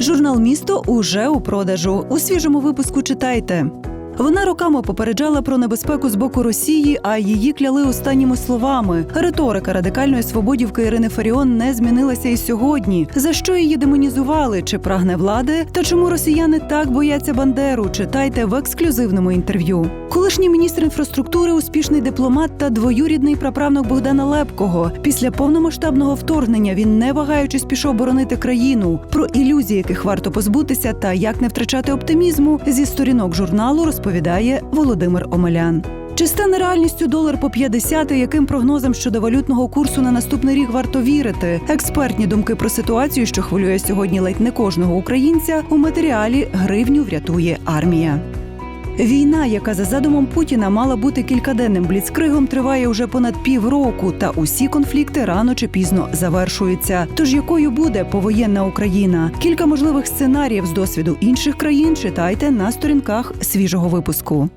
Журнал Місто уже у продажу. У свіжому випуску читайте. Вона роками попереджала про небезпеку з боку Росії, а її кляли останніми словами. Риторика радикальної свободівки Ірини Фаріон не змінилася і сьогодні. За що її демонізували? Чи прагне влади? Та чому росіяни так бояться Бандеру? Читайте в ексклюзивному інтерв'ю. Колишній міністр інфраструктури, успішний дипломат та двоюрідний праправнок Богдана Лепкого. Після повномасштабного вторгнення він не вагаючись пішов боронити країну. Про ілюзії, яких варто позбутися, та як не втрачати оптимізму зі сторінок журналу розповідає Володимир Омелян. Чи стане реальністю долар по 50 яким прогнозам щодо валютного курсу на наступний рік варто вірити? Експертні думки про ситуацію, що хвилює сьогодні ледь не кожного українця, у матеріалі гривню врятує армія. Війна, яка за задумом Путіна мала бути кількаденним бліцкригом, триває уже понад півроку, та усі конфлікти рано чи пізно завершуються. Тож якою буде повоєнна Україна? Кілька можливих сценаріїв з досвіду інших країн читайте на сторінках свіжого випуску.